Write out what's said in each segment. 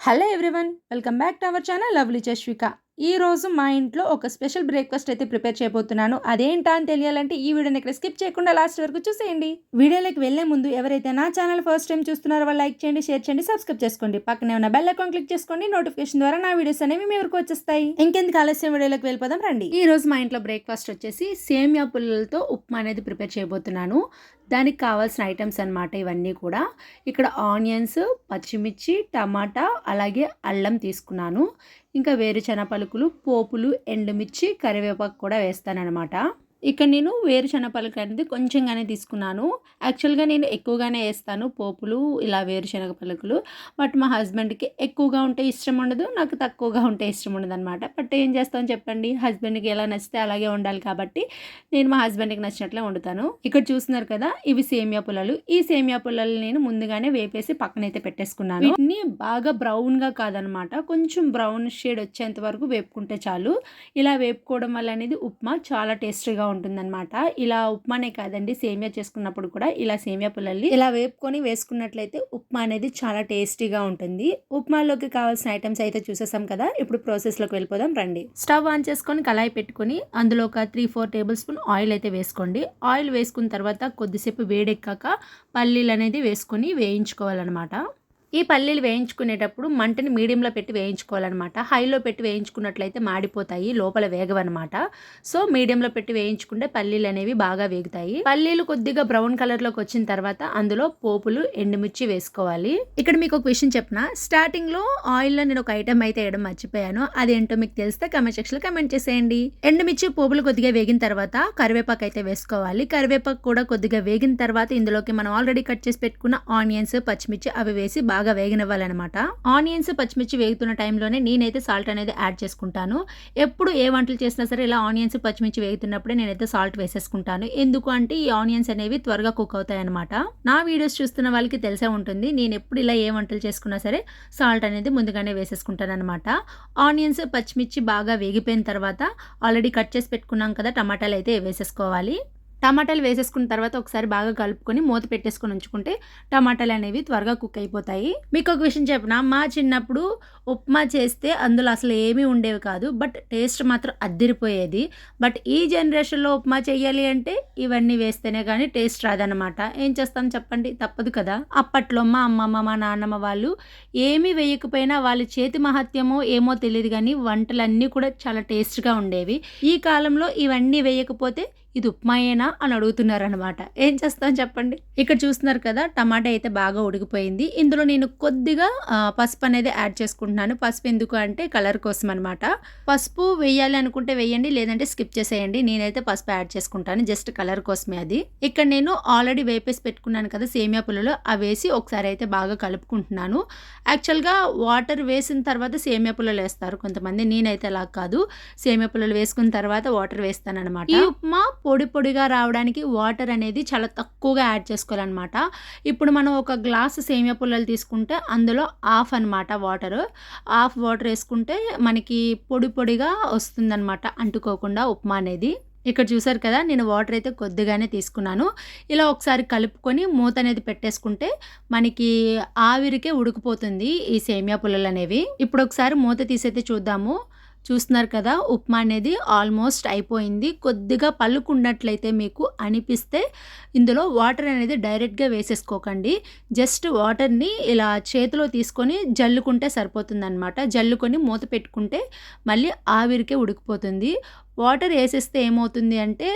Hello everyone welcome back to our channel lovely Chashvika ఈరోజు మా ఇంట్లో ఒక స్పెషల్ బ్రేక్ఫాస్ట్ అయితే ప్రిపేర్ చేయబోతున్నాను. అదేంటా అని తెలియాలంటే ఈ వీడియోని ఇక్కడ స్కిప్ చేయకుండా లాస్ట్ వరకు చూసేయండి. వీడియోలోకి వెళ్ళే ముందు ఎవరైతే నా ఛానల్ ఫస్ట్ టైం చూస్తున్నారో వాళ్ళు లైక్ చేయండి షేర్ చేయండి సబ్స్క్రైబ్ చేసుకోండి. పక్కనే ఉన్న బెల్ అకౌంట్ క్లిక్ చేసుకోండి నోటిఫికేషన్ ద్వారా నా వీడియోస్ అనేవి మీ వరకు వచ్చేస్తాయి. ఇంకెందుకు ఆలస్యం? వీడియోలోకి వెళ్ళిపోదాం రండి. ఈ రోజు మా ఇంట్లో బ్రేక్ఫాస్ట్ వచ్చేసి సేమియా పుల్లలతో ఉప్మా అనేది ప్రిపేర్ చేయబోతున్నాను. దానికి కావాల్సిన ఐటమ్స్ అనమాట ఇవన్నీ కూడా. ఇక్కడ ఆనియన్స్ పచ్చిమిర్చి టమాటా అలాగే అల్లం తీసుకున్నాను. ఇంకా వేరుశెనగ పలుకులు పోపులు ఎండుమిర్చి కరివేపాకు కూడా వేస్తానన్నమాట. ఇక్కడ నేను వేరుశనగ అనేది కొంచెంగానే తీసుకున్నాను. యాక్చువల్గా నేను ఎక్కువగానే వేస్తాను పోపులు ఇలా వేరుశనగ పలుకులు బట్ మా హస్బెండ్కి ఎక్కువగా ఉంటే ఇష్టం ఉండదు నాకు తక్కువగా ఉంటే ఇష్టం ఉండదు అనమాట బట్ ఏం చేస్తామని చెప్పండి హస్బెండ్కి ఎలా నచ్చితే అలాగే ఉండాలి కాబట్టి నేను మా హస్బెండ్కి నచ్చినట్లే వండుతాను. ఇక్కడ చూస్తున్నారు కదా ఇవి సేమియా పుల్లలు. ఈ సేమియా పుల్లలు నేను ముందుగానే వేపేసి పక్కనైతే పెట్టేసుకున్నాను. వీటిని బాగా బ్రౌన్గా కాదనమాట కొంచెం బ్రౌన్ షేడ్ వచ్చేంత వరకు వేపుకుంటే చాలు. ఇలా వేపుకోవడం వల్ల అనేది ఉప్మా చాలా టేస్టీగా ఉంటుందన్నమాట ఇలా ఉప్మానే కాదండి సేమియా చేసుకున్నప్పుడు కూడా ఇలా సేమియా పుల్లల్ని ఇలా వేపుకొని వేసుకున్నట్లయితే ఉప్మా అనేది చాలా టేస్టీగా ఉంటుంది. ఉప్మాలోకి కావాల్సిన ఐటమ్స్ అయితే చూసేసాం కదా ఇప్పుడు ప్రాసెస్లోకి వెళ్ళిపోదాం రండి. స్టవ్ ఆన్ చేసుకొని కళాయి పెట్టుకొని అందులో ఒక three four tablespoon oil అయితే వేసుకోండి. ఆయిల్ వేసుకున్న తర్వాత కొద్దిసేపు వేడెక్కాక పల్లీలు అనేది వేసుకొని వేయించుకోవాలన్నమాట. ఈ పల్లీలు వేయించుకునేటప్పుడు మంటని మీడియంలో పెట్టి వేయించుకోవాలన్నమాట. హైలో పెట్టి వేయించుకున్నట్లయితే మాడిపోతాయి లోపల వేగవన్నమాట. సో మీడియంలో పెట్టి వేయించుకుంటే పల్లీలు అనేవి బాగా వేగుతాయి. పల్లీలు కొద్దిగా బ్రౌన్ కలర్లోకి వచ్చిన తర్వాత అందులో పోపులు ఎండుమిర్చి వేసుకోవాలి. ఇక్కడ మీకు ఒక విషయం చెప్పిన? స్టార్టింగ్లో ఆయిల్లో నేను ఒక ఐటమ్ అయితే వేయడం మర్చిపోయాను. అదేంటో మీకు తెలిస్తే కమెంట్ సెక్షన్లో కమెంట్ చేసేయండి. ఎండుమిర్చి పోపులు కొద్దిగా వేగిన తర్వాత కరివేపాకు అయితే వేసుకోవాలి. కరివేపాకు కూడా కొద్దిగా వేగిన తర్వాత ఇందులోకి మనం ఆల్రెడీ కట్ చేసి పెట్టుకున్న ఆనియన్స్ పచ్చిమిర్చి అవి వేసి బాగా బాగా వేగనివ్వాలన్నమాట. ఆనియన్స్ పచ్చిమిర్చి వేగుతున్న టైంలోనే నేనైతే సాల్ట్ అనేది యాడ్ చేసుకుంటాను. ఎప్పుడు ఏ వంటలు చేసినా సరే ఇలా ఆనియన్స్ పచ్చిమిర్చి వేగుతున్నప్పుడే నేనైతే సాల్ట్ వేసేసుకుంటాను. ఎందుకు అంటే ఈ ఆనియన్స్ అనేవి త్వరగా కుక్ అవుతాయి అనమాట నా వీడియోస్ చూస్తున్న వాళ్ళకి తెలిసే ఉంటుంది. నేను ఎప్పుడు ఇలా ఏ వంటలు చేసుకున్నా సరే సాల్ట్ అనేది ముందుగానే వేసేసుకుంటాను అనమాట ఆనియన్స్ పచ్చిమిర్చి బాగా వేగిపోయిన తర్వాత ఆల్రెడీ కట్ చేసి పెట్టుకున్నాం కదా టమాటాలు అయితే వేసేసుకోవాలి. టమాటాలు వేసేసుకున్న తర్వాత ఒకసారి బాగా కలుపుకొని మూత పెట్టేసుకొని ఉంచుకుంటే టమాటాలు అనేవి త్వరగా కుక్ అయిపోతాయి. మీకు ఒక విషయం చెప్పిన? మా చిన్నప్పుడు ఉప్మా చేస్తే అందులో అసలు ఏమీ ఉండేవి కాదు బట్ టేస్ట్ మాత్రం అద్దిరిపోయేది. బట్ ఈ జనరేషన్లో ఉప్మా చేయాలి అంటే ఇవన్నీ వేస్తేనే కానీ టేస్ట్ రాదనమాట ఏం చేస్తాం చెప్పండి? తప్పదు కదా. అప్పట్లో మా అమ్మమ్మ మా నాన్నమ్మ వాళ్ళు ఏమీ వేయకపోయినా వాళ్ళ చేతి మహత్యమో ఏమో తెలియదు కానీ వంటలన్నీ కూడా చాలా టేస్ట్గా ఉండేవి. ఈ కాలంలో ఇవన్నీ వేయకపోతే ఇది ఉప్మాయేనా అని అడుగుతున్నారనమాట ఏం చేస్తాను చెప్పండి? ఇక్కడ చూస్తున్నారు కదా టమాటా అయితే బాగా ఉడికిపోయింది. ఇందులో నేను కొద్దిగా పసుపు అనేది యాడ్ చేసుకుంటున్నాను. పసుపు ఎందుకు అంటే కలర్ కోసం అనమాట పసుపు వేయాలి అనుకుంటే వేయండి లేదంటే స్కిప్ చేసేయండి. నేనైతే పసుపు యాడ్ చేసుకుంటాను జస్ట్ కలర్ కోసమే అది. ఇక్కడ నేను ఆల్రెడీ వేపేసి పెట్టుకున్నాను కదా సేమియా పుల్లలో అవి వేసి ఒకసారి అయితే బాగా కలుపుకుంటున్నాను. యాక్చువల్గా వాటర్ వేసిన తర్వాత సేమియా పుల్లలు వేస్తారు కొంతమంది. నేనైతే అలా కాదు. సేమియా పుల్లలు వేసుకున్న తర్వాత వాటర్ వేస్తాను అనమాట ఈ ఉప్మా పొడి పొడిగా రావడానికి వాటర్ అనేది చాలా తక్కువగా యాడ్ చేసుకోవాలన్నమాట. ఇప్పుడు మనం ఒక గ్లాస్ సేమియా పుల్లలు తీసుకుంటే అందులో హాఫ్ అనమాట వాటర్. హాఫ్ వాటర్ వేసుకుంటే మనకి పొడి పొడిగా వస్తుందన్నమాట అంటుకోకుండా ఉప్మా అనేది. ఇక్కడ చూసారు కదా నేను వాటర్ అయితే కొద్దిగానే తీసుకున్నాను. ఇలా ఒకసారి కలుపుకొని మూత అనేది పెట్టేసుకుంటే మనకి ఆవిరికే ఉడికిపోతుంది ఈ సేమియా పుల్లలు అనేవి. ఇప్పుడు ఒకసారి మూత తీసైతే చూద్దాము. చూస్తున్నారు కదా ఉప్మా అనేది ఆల్మోస్ట్ అయిపోయింది. కొద్దిగా పలుకున్నట్లయితే మీకు అనిపిస్తే ఇందులో వాటర్ అనేది డైరెక్ట్గా వేసేసుకోకండి. జస్ట్ వాటర్ని ఇలా చేతిలో తీసుకొని జల్లుకుంటే సరిపోతుందన్నమాట. జల్లుకొని మూత పెట్టుకుంటే మళ్ళీ ఆవిరికే ఉడికిపోతుంది. వాటర్ వేసేస్తే ఏమవుతుంది అంటే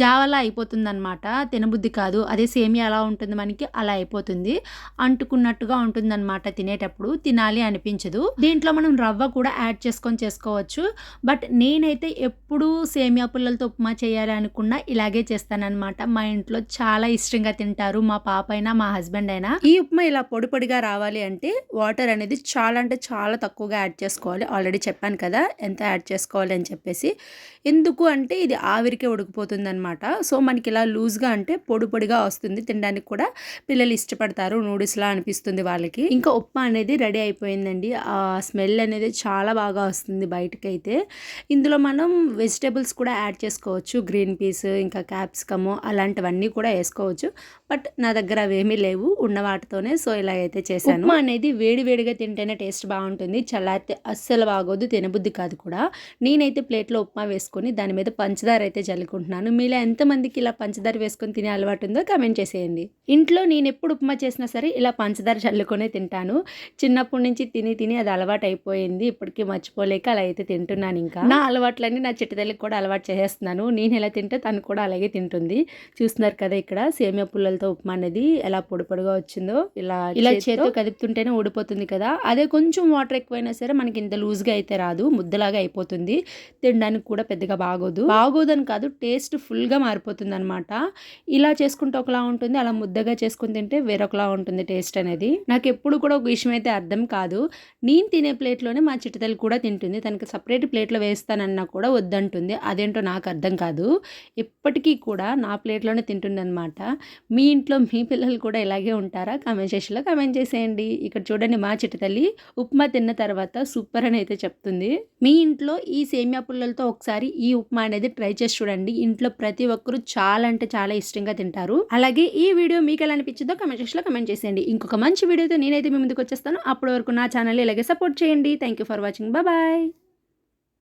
జావలా అయిపోతుందనమాట తినబుద్ధి కాదు. అదే సేమియా ఎలా ఉంటుంది మనకి అలా అయిపోతుంది. అంటుకున్నట్టుగా ఉంటుందన్నమాట తినేటప్పుడు. తినాలి అనిపించదు. దీంట్లో మనం రవ్వ కూడా యాడ్ చేసుకొని చేసుకోవచ్చు. బట్ నేనైతే ఎప్పుడు సేమియా పుల్లలతో ఉప్మా చేయాలి అనుకున్నా ఇలాగే చేస్తానన్నమాట. మా ఇంట్లో చాలా ఇష్టంగా తింటారు. మా పాప అయినా మా హస్బెండ్ అయినా. ఈ ఉప్మా ఇలా పొడి పొడిగా రావాలి అంటే వాటర్ అనేది చాలా అంటే చాలా తక్కువగా యాడ్ చేసుకోవాలి. ఆల్రెడీ చెప్పాను కదా ఎంత యాడ్ చేసుకోవాలి అని చెప్పేసి. ఎందుకు అంటే ఇది ఆవిరికే ఉడికిపోతుంది అనమాట సో మనకి ఇలా లూజ్గా అంటే పొడి పొడిగా వస్తుంది తినడానికి కూడా. పిల్లలు ఇష్టపడతారు నూడిల్స్లా అనిపిస్తుంది వాళ్ళకి. ఇంకా ఉప్మా అనేది రెడీ అయిపోయిందండి. ఆ స్మెల్ అనేది చాలా బాగా వస్తుంది బయటకైతే. ఇందులో మనం వెజిటేబుల్స్ కూడా యాడ్ చేసుకోవచ్చు. గ్రీన్ పీస్ ఇంకా క్యాప్సికము అలాంటివన్నీ కూడా వేసుకోవచ్చు. బట్ నా దగ్గర అవేమీ లేవు. ఉన్న వాటితోనే సో ఇలా అయితే చేశాను. ఉప్మా అనేది వేడి వేడిగా తింటేనే టేస్ట్ బాగుంటుంది. చల్లారితే అస్సలు బాగోదు తినబుద్ధి కాదు కూడా. నేనైతే ప్లేట్లో ఉప్మా వేసుకొని దాని మీద పంచదార అయితే జల్లుకుంటున్నాను మీలో ఎంతమందికి ఇలా పంచదార వేసుకొని తినే అలవాటు ఉందో కమెంట్ చేసేయండి. ఇంట్లో నేను ఎప్పుడు ఉప్మా చేసినా సరే ఇలా పంచదార చల్లుకొనే తింటాను. చిన్నప్పటి నుంచి తిని తిని అది అలవాటు అయిపోయింది ఇప్పటికీ మర్చిపోలేక అలా అయితే తింటున్నాను ఇంకా. నా అలవాట్లన్నీ నా చిట్టతల్లికి కూడా అలవాటు చేసేస్తున్నాను. నేను ఎలా తింటే తను కూడా అలాగే తింటుంది. చూస్తున్నారు కదా ఇక్కడ సేమియా పుల్లలతో ఉప్మా అనేది ఎలా పొడి పొడిగా వచ్చిందో. ఇలా ఇలా చేతితో కదుపుతుంటేనే ఊడిపోతుంది కదా. అదే కొంచెం వాటర్ ఎక్కువైనా సరే మనకి ఇంత లూజ్గా అయితే రాదు. ముద్దలాగా అయిపోతుంది. తినడానికి కూడా పెద్దగా బాగోదు. బాగోదని కాదు టేస్ట్ ఫుల్గా మారిపోతుంది అనమాట ఇలా చేసుకుంటే ఒకలా ఉంటుంది అలా ముద్దగా చేసుకుని తింటే వేరొకలా ఉంటుంది టేస్ట్ అనేది. నాకు ఎప్పుడు కూడా ఒక విషయం అయితే అర్థం కాదు. నేను తినే ప్లేట్లోనే మా చిట్టతల్లి కూడా తింటుంది. తనకి సపరేట్ ప్లేట్లో వేస్తానన్నా కూడా వద్దంటుంది. అదేంటో నాకు అర్థం కాదు. ఇప్పటికీ కూడా నా ప్లేట్లోనే తింటుంది అనమాట మీ ఇంట్లో మీ పిల్లలు కూడా ఇలాగే ఉంటారా? కామెంట్ సెక్షన్లో కామెంట్ చేసేయండి. ఇక్కడ చూడండి మా చిట్టతల్లి ఉప్మా తిన్న తర్వాత సూపర్ అని అయితే చెప్తుంది. మీ ఇంట్లో ఈ సేమియా పుల్లలతో ఒకసారి ఈ ఉప్మా అనేది ట్రై చేసి చూడండి. ఇంట్లో ప్రతి ఒక్కరూ చాలా అంటే చాలా ఇష్టంగా తింటారు. అలాగే ఈ వీడియో మీకు ఎలా అనిపించిందో కమెంట్ సెక్షన్లో కమెంట్ చేసేయండి. ఇంకొక మంచి వీడియోతో నేనైతే మీ ముందుకు వచ్చేస్తాను. అప్పటి వరకు నా ఛానల్ ఇలాగే సపోర్ట్ చేయండి. Thank you for watching bye